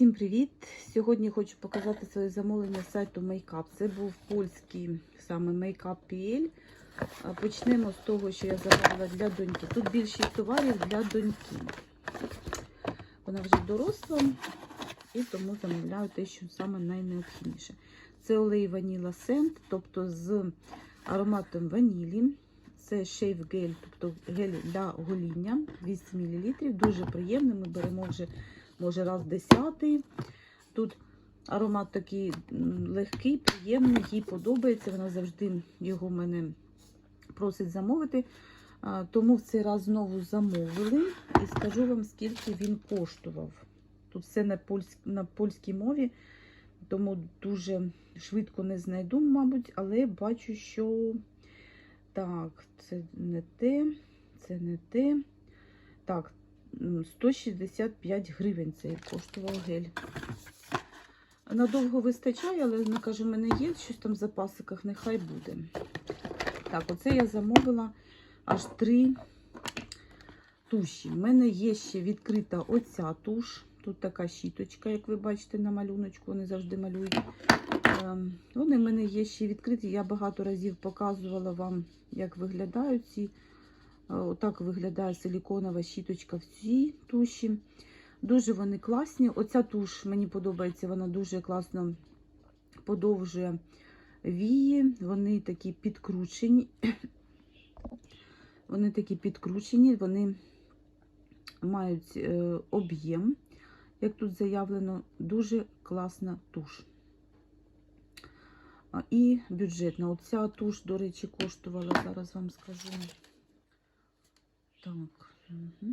Всім привіт! Сьогодні хочу показати своє замовлення з сайту Makeup. Це був польський саме Makeup.pl. Почнемо з того, що я замовила для доньки. Тут більшість товарів для доньки. Вона вже доросла і тому замовляю те, що саме найнеобхідніше. Це олей Vanilla Scent, тобто з ароматом ванілі. Це Gel, тобто гель для гоління 200 мл. Дуже приємний. Ми беремо вже може раз десятий. Тут аромат такий легкий, приємний, їй подобається. Вона завжди його мене просить замовити. Тому в цей раз знову замовили і скажу вам, скільки він коштував. Тут все на, польськ... на польській мові, тому дуже швидко не знайду, мабуть, але бачу, що так, це не те, це не те. Так, 165 гривень цей коштував гель. Надовго вистачає, але вона каже, в мене є щось там в запасиках, нехай буде. Так, оце я замовила аж три туші. У мене є ще відкрита оця туш. Тут така щіточка, як ви бачите на малюночку, вони завжди малюють. Ем, Вони в мене є ще відкриті. Я багато разів показувала вам, як виглядають ці. Е, Отак виглядає силіконова щіточка в цій туші. Дуже вони класні. Оця туш мені подобається, вона дуже класно подовжує вії. Вони такі підкручені. Вони такі підкручені, вони мають е, об'єм, як тут заявлено, дуже класна туш. І бюджетна. Оця туш, до речі, коштувала, зараз вам скажу. Так. Угу.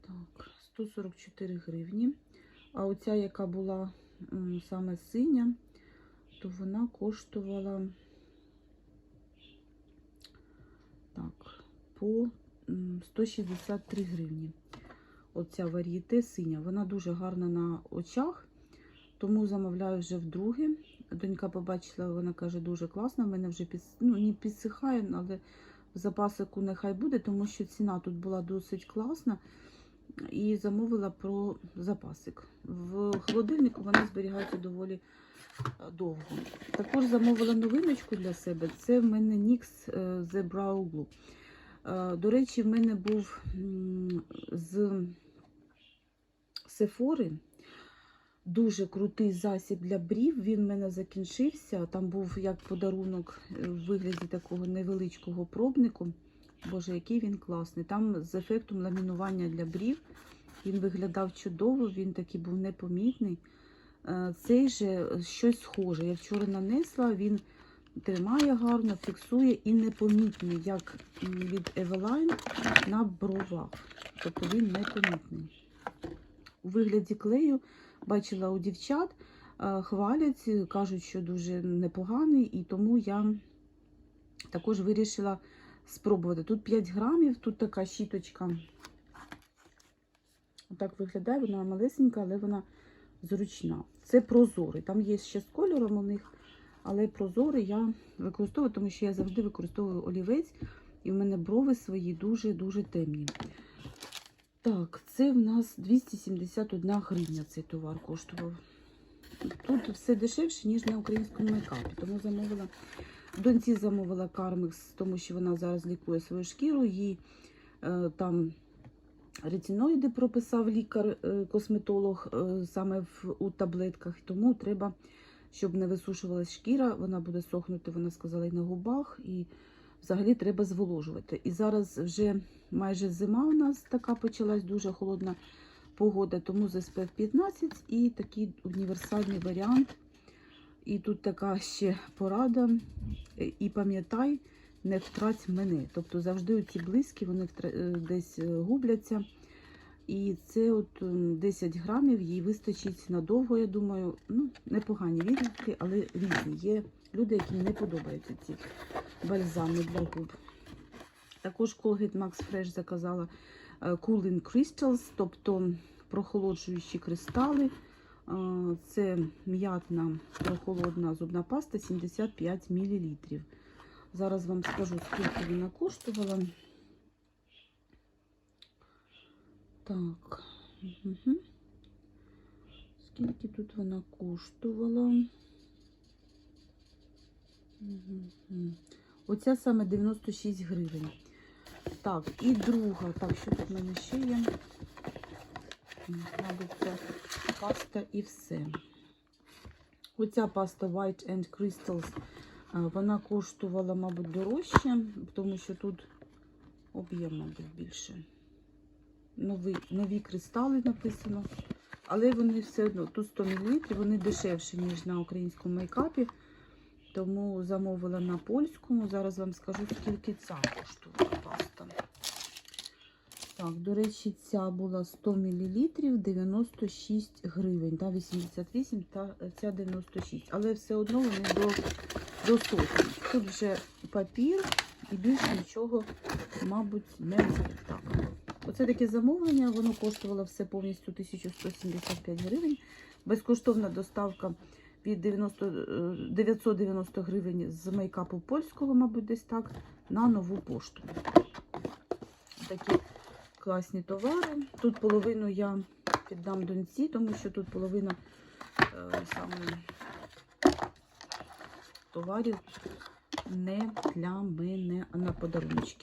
Так, 144 гривні. А оця, яка була саме синя, то вона коштувала так, по 163 гривні. Оця варієте синя. Вона дуже гарна на очах, тому замовляю вже вдруге. Донька побачила, вона каже, дуже класно. В мене вже під, ну, не підсихає, але запасику нехай буде, тому що ціна тут була досить класна. І замовила про запасик. В холодильнику вони зберігаються доволі е, довго. Також замовила новиночку для себе. Це в мене NYX е, The Brow Glue. Е, До речі, в мене був з Сефори дуже крутий засіб для брів. Він в мене закінчився. Там був як подарунок е, в вигляді такого невеличкого пробнику. Боже, який він класний. Там з ефектом ламінування для брів. Він виглядав чудово, він такий був непомітний. Е, Цей же щось схоже. Я вчора нанесла, він тримає гарно, фіксує і непомітний, як від Eveline на бровах. Тобто він непомітний. У вигляді клею бачила у дівчат, е, хвалять, кажуть, що дуже непоганий, і тому я також вирішила спробувати. Тут 5 грамів, тут така щіточка. Отак виглядає, вона малесенька, але вона зручна. Це прозорий. Там є ще з кольором у них, але прозорий я використовую, тому що я завжди використовую олівець, і в мене брови свої дуже-дуже темні. Так, це в нас 271 гривня цей товар коштував. Тут все дешевше, ніж на українському мейкапі, тому замовила. Доньці замовила кармекс, тому що вона зараз лікує свою шкіру. Їй е, там ретиноїди прописав лікар-косметолог е, саме в, у таблетках. Тому треба, щоб не висушувалась шкіра, вона буде сохнути, вона сказала, і на губах, і взагалі треба зволожувати. І зараз вже майже зима у нас така почалась, дуже холодна погода, тому з SPF 15 і такий універсальний варіант. І тут така ще порада. Е, І пам'ятай, не втрать мене. Тобто завжди ці близькі, вони е, десь е, губляться. І це от 10 грамів їй вистачить надовго, я думаю. Ну, непогані відгуки, але різні. Є люди, яким не подобаються ці бальзами для губ. Також Colgate Max Fresh заказала е, Cooling Crystals, тобто прохолоджуючі кристали. Це м'ятна прохолодна зубна паста 75 мл. Зараз вам скажу, скільки вона коштувала. Так. Угу. Скільки тут вона коштувала? Оця саме 96 гривень. Так, і друга. Так, що тут в мене ще є? Мабуть, це паста і все. Оця паста White and Crystals, вона коштувала, мабуть, дорожче, тому що тут об'єм, мабуть, більше. Нові, нові кристали написано. Але вони все одно, тут 100 мл, вони дешевші, ніж на українському мейкапі. Тому замовила на польському. Зараз вам скажу, скільки ця коштує паста. Так, до речі, ця була 100 мл 96 гривень, та 88 та ця 96. Але все одно вони до, до сотні. Тут вже папір і більше нічого, мабуть, не буде. Так. Оце таке замовлення, воно коштувало все повністю 1175 гривень. Безкоштовна доставка від 90, е, 990 гривень з мейкапу польського, мабуть, десь так, на нову пошту. Такі класні товари. Тут половину я піддам доньці, тому що тут половина е, саме товарів не для мене, а на подарунки.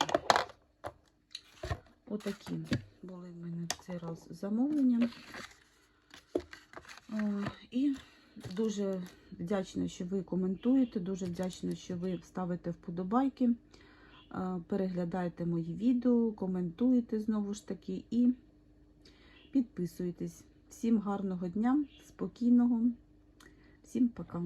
Отакі були в мене цей раз замовлення. Е, І дуже вдячна, що ви коментуєте, дуже вдячна, що ви ставите вподобайки, е, переглядаєте мої відео, коментуєте знову ж таки і підписуєтесь. Всім гарного дня, спокійного, всім пока.